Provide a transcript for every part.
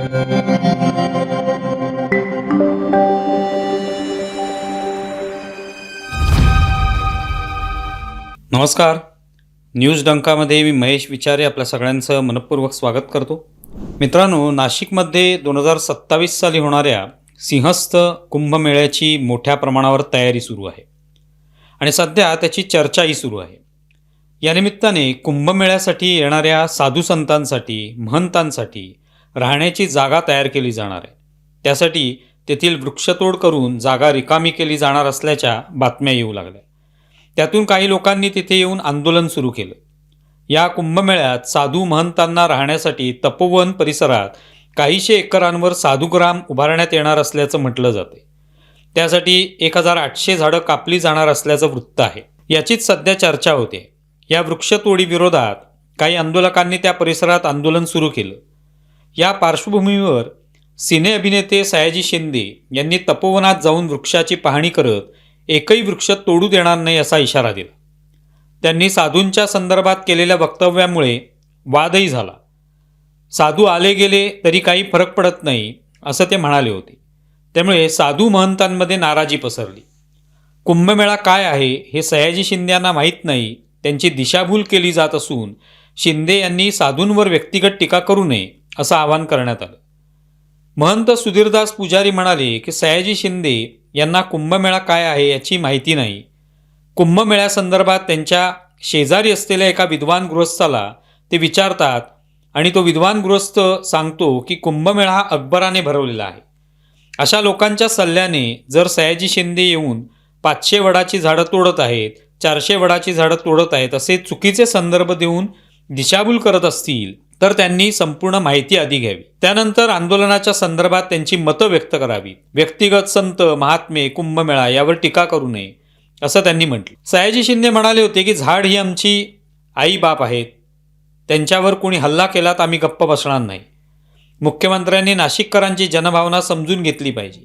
नमस्कार. न्यूज डंकामध्ये मी महेश विचारे आपल्या सगळ्यांचं मनपूर्वक स्वागत करतो. मित्रांनो नाशिकमध्ये दोन हजार सत्तावीस साली होणाऱ्या सिंहस्थ कुंभमेळ्याची मोठ्या प्रमाणावर तयारी सुरू आहे. आणि सध्या त्याची चर्चाही सुरू आहे. या निमित्ताने कुंभमेळ्यासाठी येणाऱ्या साधू संतांसाठी महंतांसाठी राहण्याची जागा तयार केली जाणार आहे. त्यासाठी तेथील वृक्षतोड करून जागा रिकामी केली जाणार असल्याच्या बातम्या येऊ लागल्या. त्यातून काही लोकांनी तिथे येऊन आंदोलन सुरू केलं. या कुंभमेळ्यात साधू महंतांना राहण्यासाठी तपोवन परिसरात काहीशे एकरांवर साधुग्राम उभारण्यात येणार असल्याचं म्हटलं जाते. त्यासाठी एक हजार आठशे झाडं कापली जाणार असल्याचं वृत्त आहे. याचीच सध्या चर्चा होते. या वृक्षतोडी विरोधात काही आंदोलकांनी त्या परिसरात आंदोलन सुरू केलं. या पार्श्वभूमीवर सिने अभिनेते सयाजी शिंदे यांनी तपोवनात जाऊन वृक्षाची पाहणी करत एकही वृक्ष तोडू देणार नाही असा इशारा दिला. त्यांनी साधूंच्या संदर्भात केलेल्या वक्तव्यामुळे वादही झाला. साधू आले गेले तरी काही फरक पडत नाही असं ते म्हणाले होते. त्यामुळे साधू महंतांमध्ये नाराजी पसरली. कुंभमेळा काय आहे हे सयाजी शिंद्यांना माहीत नाही त्यांची दिशाभूल केली जात असून शिंदे यांनी साधूंवर व्यक्तिगत टीका करू नये असं आवाहन करण्यात आलं. महंत सुधीरदास पुजारी म्हणाले की सयाजी शिंदे यांना कुंभमेळा काय आहे याची माहिती नाही. कुंभमेळ्यासंदर्भात त्यांच्या शेजारी असलेल्या एका विद्वान गृहस्थाला ते विचारतात आणि तो विद्वान गृहस्थ सांगतो की कुंभमेळा हा अकबराने भरवलेला आहे. अशा लोकांच्या सल्ल्याने जर सयाजी शिंदे येऊन पाचशे वडाची झाडं तोडत आहेत चारशे वडाची झाडं तोडत आहेत असे चुकीचे संदर्भ देऊन दिशाभूल करत असतील तर त्यांनी संपूर्ण माहिती आधी घ्यावी. त्यानंतर आंदोलनाच्या संदर्भात त्यांची मतं व्यक्त करावी. व्यक्तिगत संत महात्मे कुंभमेळा यावर टीका करू नये असं त्यांनी म्हटलं. सयाजी शिंदे म्हणाले होते की झाड ही आमची आई बाप आहेत. त्यांच्यावर कोणी हल्ला केला तर आम्ही गप्प बसणार नाही. मुख्यमंत्र्यांनी नाशिककरांची जनभावना समजून घेतली पाहिजे.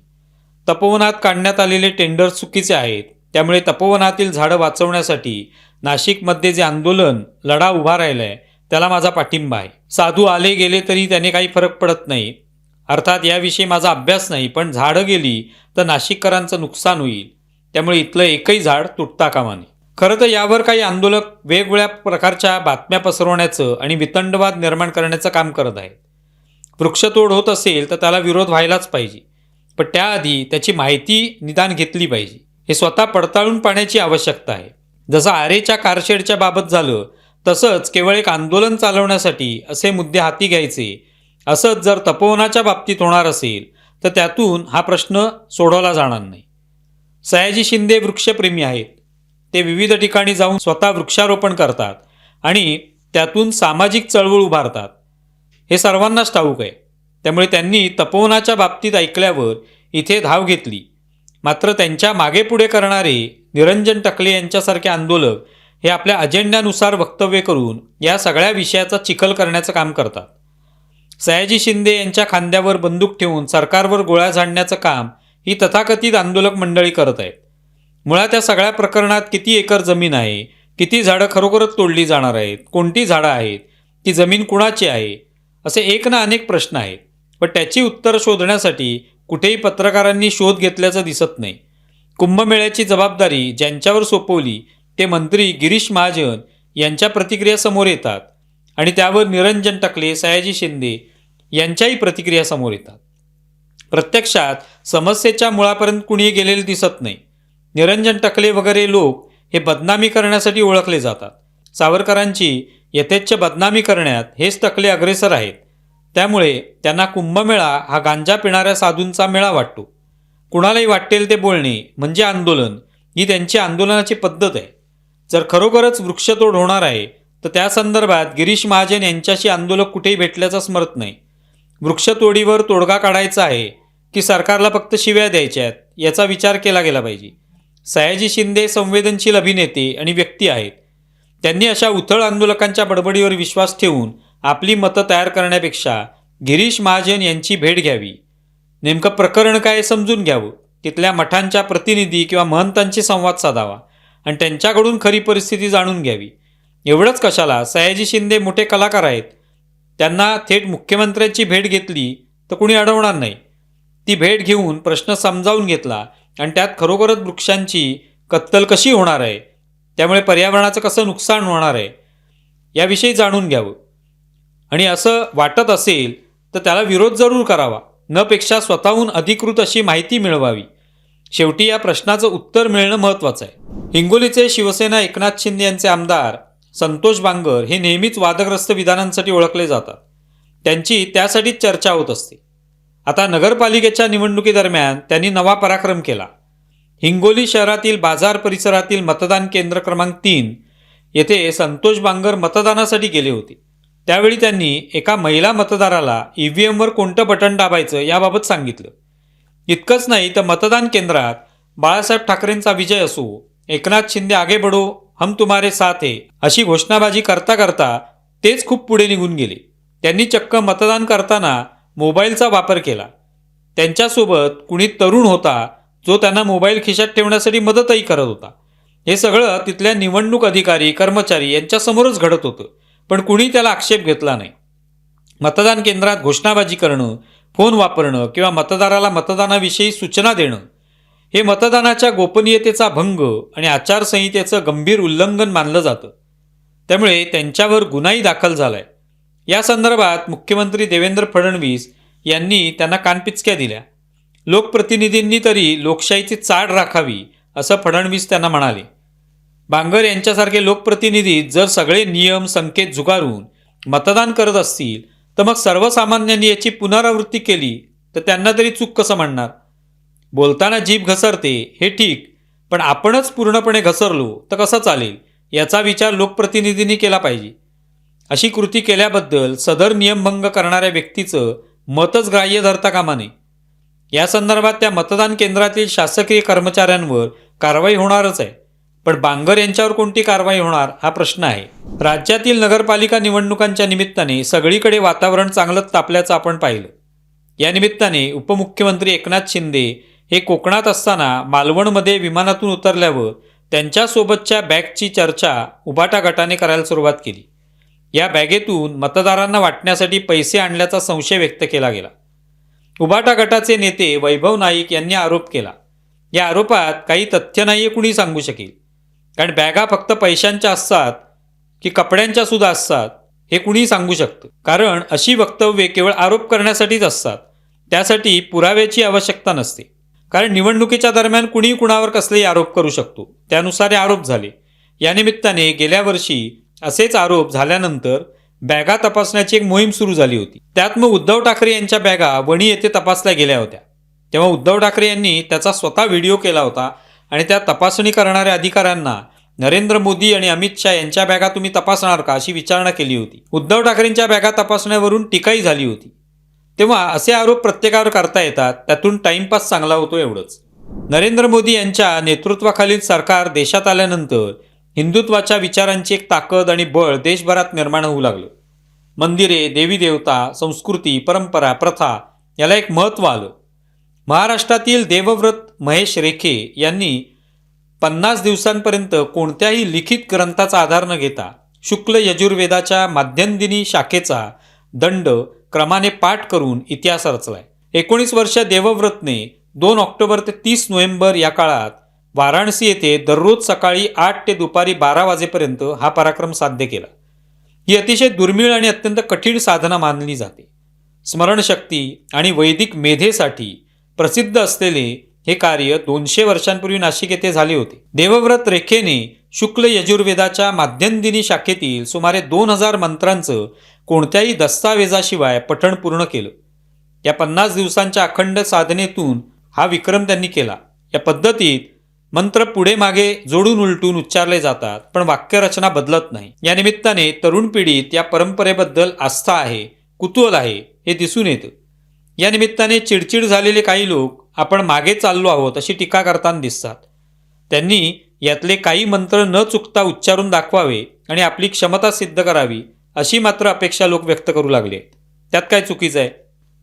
तपोवनात काढण्यात आलेले टेंडर चुकीचे आहेत. त्यामुळे तपोवनातील झाडं वाचवण्यासाठी नाशिकमध्ये जे आंदोलन लढा उभा राहिला आहे त्याला माझा पाठिंबा आहे. साधू आले गेले तरी त्याने काही फरक पडत नाही. अर्थात याविषयी माझा अभ्यास नाही पण झाडं गेली तर नाशिककरांचं नुकसान होईल. त्यामुळे इथलं एकही झाड तुटता कामा नये. खरं तर यावर काही आंदोलक वेगवेगळ्या प्रकारच्या बातम्या पसरवण्याचं आणि वितंडवाद निर्माण करण्याचं काम करत आहेत. वृक्षतोड होत असेल तर त्याला विरोध व्हायलाच पाहिजे. पण त्याआधी त्याची माहिती निदान घेतली पाहिजे. हे स्वतः पडताळून पाहण्याची आवश्यकता आहे. जसं आरेच्या कारशेडच्या बाबत झालं तसंच केवळ एक आंदोलन चालवण्यासाठी असे मुद्दे हाती घ्यायचे असंच जर तपोवनाच्या बाबतीत होणार असेल तर त्यातून हा प्रश्न सोडवला जाणार नाही. सयाजी शिंदे वृक्षप्रेमी आहेत. ते विविध ठिकाणी जाऊन स्वतः वृक्षारोपण करतात आणि त्यातून सामाजिक चळवळ उभारतात. हे सर्वांनाच ठाऊक आहे. त्यामुळे त्यांनी तपोवनाच्या बाबतीत ऐकल्यावर इथे धाव घेतली. मात्र त्यांच्या मागे पुढे करणारे निरंजन टकले यांच्यासारखे आंदोलक हे आपल्या अजेंड्यानुसार वक्तव्य करून या सगळ्या विषयाचा चिखल करण्याचं काम करतात. सयाजी शिंदे यांच्या खांद्यावर बंदूक ठेवून सरकारवर गोळ्या झाडण्याचं काम ही तथाकथित आंदोलक मंडळी करत आहेत. मुळात या सगळ्या प्रकरणात किती एकर जमीन आहे किती झाडं खरोखरच तोडली जाणार आहेत कोणती झाडं आहेत ती जमीन कुणाची आहे असे एक ना अनेक प्रश्न आहेत. पण त्याची उत्तरं शोधण्यासाठी कुठेही पत्रकारांनी शोध घेतल्याचं दिसत नाही. कुंभमेळ्याची जबाबदारी ज्यांच्यावर सोपवली ते मंत्री गिरीश महाजन यांच्या प्रतिक्रिया समोर येतात आणि त्यावर निरंजन टकले सयाजी शिंदे यांच्याही प्रतिक्रिया समोर येतात. प्रत्यक्षात समस्येच्या मुळापर्यंत कुणी गेलेले दिसत नाही. निरंजन टकले वगैरे लोक हे बदनामी करण्यासाठी ओळखले जातात. सावरकरांची यथेच्छ बदनामी करण्यात हेच टकले अग्रेसर आहेत. त्यामुळे त्यांना कुंभमेळा हा गांजा पिणाऱ्या साधूंचा मेळा वाटतो. कुणालाही वाटेल ते बोलणे म्हणजे आंदोलन ही त्यांची आंदोलनाची पद्धत आहे. जर खरोखरच वृक्षतोड होणार आहे तर त्या संदर्भात गिरीश महाजन यांच्याशी आंदोलक कुठेही भेटल्याचं स्मरत नाही. वृक्षतोडीवर तोडगा काढायचा आहे की सरकारला फक्त शिव्या द्यायच्या आहेत याचा विचार केला गेला पाहिजे. सयाजी शिंदे संवेदनशील अभिनेते आणि व्यक्ती आहेत. त्यांनी अशा उथळ आंदोलकांच्या बडबडीवर विश्वास ठेवून आपली मतं तयार करण्यापेक्षा गिरीश महाजन यांची भेट घ्यावी. नेमकं प्रकरण काय समजून घ्यावं? तिथल्या मठांच्या प्रतिनिधी किंवा महंतांशी संवाद साधावा. आणि त्यांच्याकडून खरी परिस्थिती जाणून घ्यावी. एवढंच कशाला सयाजी शिंदे मोठे कलाकार आहेत. त्यांना थेट मुख्यमंत्र्यांची भेट घेतली तर कुणी अडवणार नाही. ती भेट घेऊन प्रश्न समजावून घेतला आणि त्यात खरोखरच वृक्षांची कत्तल कशी होणार आहे? त्यामुळे पर्यावरणाचं कसं नुकसान होणार आहे? याविषयी जाणून घ्यावं. आणि असं वाटत असेल तर त्याला विरोध जरूर करावा. न पेक्षा स्वतःहून अधिकृत अशी माहिती मिळवावी. शेवटी या प्रश्नाचं उत्तर मिळणं महत्त्वाचं आहे. हिंगोलीचे शिवसेना एकनाथ शिंदे यांचे आमदार संतोष बांगर हे नेहमीच वादग्रस्त विधानांसाठी ओळखले जातात. त्यांची त्यासाठीच चर्चा होत असते. आता नगरपालिकेच्या निवडणुकीदरम्यान त्यांनी नवा पराक्रम केला. हिंगोली शहरातील बाजार परिसरातील मतदान केंद्र क्रमांक तीन येथे संतोष बांगर मतदानासाठी गेले होते. त्यावेळी त्यांनी एका महिला मतदाराला ई व्ही एमवर कोणतं बटन दाबायचं याबाबत सांगितलं. इतकंच नाही तर मतदान केंद्रात बाळासाहेब ठाकरेंचा विजय असो. एकनाथ शिंदे आगे बडो हम तुम्हारे साथ हे अशी घोषणाबाजी करता करता तेच खूप पुढे निघून गेले. त्यांनी चक्क मतदान करताना मोबाईलचा वापर केला. त्यांच्यासोबत कुणी तरुण होता जो त्यांना मोबाईल खिशात ठेवण्यासाठी मदतही करत होता. हे सगळं तिथल्या निवडणूक अधिकारी कर्मचारी यांच्यासमोरच घडत होतं. पण कुणी त्याला आक्षेप घेतला नाही. मतदान केंद्रात घोषणाबाजी करणं फोन वापरणं किंवा मतदाराला मतदानाविषयी सूचना देणं हे मतदानाच्या गोपनीयतेचा भंग आणि आचारसंहितेचं गंभीर उल्लंघन मानलं जातं. त्यामुळे त्यांच्यावर गुन्हाही दाखल झालाय. या संदर्भात मुख्यमंत्री देवेंद्र फडणवीस यांनी त्यांना कानपिचक्या दिल्या. लोकप्रतिनिधींनी तरी लोकशाहीची चाड राखावी असं फडणवीस त्यांना म्हणाले. बांगर यांच्यासारखे लोकप्रतिनिधी जर सगळे नियम संकेत झुगारून मतदान करत असतील तर मग सर्वसामान्यांनी याची पुनरावृत्ती केली. तर त्यांना तरी चूक कसं म्हणणार? बोलताना जीभ घसरते हे ठीक पण आपणच पूर्णपणे घसरलो तर कसं चालेल? याचा विचार लोकप्रतिनिधींनी केला पाहिजे. अशी कृती केल्याबद्दल सदर नियमभंग करणाऱ्या व्यक्तीचं मतच ग्राह्य धरता कामा नये या संदर्भात त्या मतदान केंद्रातील शासकीय कर्मचाऱ्यांवर कारवाई होणारच आहे. पण बांगर यांच्यावर कोणती कारवाई होणार हा प्रश्न आहे. राज्यातील नगरपालिका निवडणुकांच्या निमित्ताने सगळीकडे वातावरण चांगलंच तापल्याचं आपण पाहिलं. या निमित्ताने उपमुख्यमंत्री एकनाथ शिंदे हे कोकणात असताना मालवणमध्ये विमानातून उतरल्यावर त्यांच्यासोबतच्या बॅगची चर्चा उबाटा गटाने करायला सुरुवात केली. या बॅगेतून मतदारांना वाटण्यासाठी पैसे आणल्याचा संशय व्यक्त केला गेला. उबाटा गटाचे नेते वैभव नाईक यांनी आरोप केला. या आरोपात काही तथ्य नाही आहे कुणी सांगू शकेल. कारण बॅगा फक्त पैशांच्या असतात की कपड्यांच्या सुद्धा असतात हे कुणी सांगू शकतं. कारण अशी वक्तव्ये केवळ आरोप करण्यासाठीच असतात. त्यासाठी पुराव्याची आवश्यकता नसते. कारण निवडणुकीच्या दरम्यान कुणी कुणावर कसलेही आरोप करू शकतो. त्यानुसार हे आरोप झाले. यानिमित्ताने गेल्या वर्षी असेच आरोप झाल्यानंतर बॅगा तपासण्याची एक मोहीम सुरू झाली होती. त्यात मग उद्धव ठाकरे यांच्या बॅगा वणी येथे तपासल्या गेल्या होत्या. तेव्हा उद्धव ठाकरे यांनी त्याचा स्वतः व्हिडिओ केला होता. आणि त्या तपासणी करणाऱ्या अधिकाऱ्यांना नरेंद्र मोदी आणि अमित शहा यांच्या बॅगा तुम्ही तपासणार का अशी विचारणा केली होती. उद्धव ठाकरेंच्या बॅगा तपासण्यावरून टीकाही झाली होती. तेव्हा असे आरोप प्रत्येकावर करता येतात त्यातून टाइमपास चांगला होतो एवढंच. नरेंद्र मोदी यांच्या नेतृत्वाखालील सरकार देशात आल्यानंतर हिंदुत्वाच्या विचारांची एक ताकद आणि बळ देशभरात निर्माण होऊ लागलं. मंदिरे देवी देवता संस्कृती परंपरा प्रथा याला एक महत्त्व आलं. महाराष्ट्रातील देवव्रत महेश रेखे यांनी पन्नास दिवसांपर्यंत कोणत्याही लिखित ग्रंथाचा आधार न घेता शुक्ल यजुर्वेदाच्या माध्यंदिनी शाखेचा दंड क्रमाने पाठ करून इतिहास रचलाय. एकोणीस वर्ष देवव्रतने दोन ऑक्टोबर ते तीस नोव्हेंबर या काळात वाराणसी येथे दररोज सकाळी आठ ते दुपारी बारा वाजेपर्यंत हा पराक्रम साध्य केला. ही अतिशय दुर्मिळ आणि अत्यंत कठीण साधना मानली जाते. स्मरणशक्ती आणि वैदिक मेधेसाठी प्रसिद्ध असलेले हे कार्य दोनशे वर्षांपूर्वी नाशिक येथे झाले होते. देवव्रत रेखेने शुक्ल यजुर्वेदाच्या माध्यंदिनी शाखेतील सुमारे दोन हजार मंत्रांचं कोणत्याही दस्तावेजाशिवाय पठण पूर्ण केलं. या पन्नास दिवसांच्या अखंड साधनेतून हा विक्रम त्यांनी केला. या पद्धतीत मंत्र पुढे मागे जोडून उलटून उच्चारले जातात पण वाक्यरचना बदलत नाही. या निमित्ताने तरुण पिढीत या परंपरेबद्दल आस्था आहे कुतूहल आहे हे दिसून येतं. या निमित्ताने चिडचिड झालेले काही लोक आपण मागे चाललो आहोत अशी टीका करताना दिसतात. त्यांनी यातले काही मंत्र न चुकता उच्चारून दाखवावे आणि आपली क्षमता सिद्ध करावी अशी मात्र अपेक्षा लोक व्यक्त करू लागले. त्यात काय चुकीचं आहे?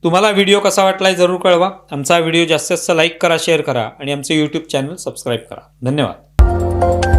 तुम्हाला व्हिडिओ कसा वाटलाय जरूर कळवा. आमचा व्हिडिओ जास्तीत जास्त लाईक करा शेअर करा आणि आमचे यूट्यूब चॅनल सबस्क्राईब करा. धन्यवाद.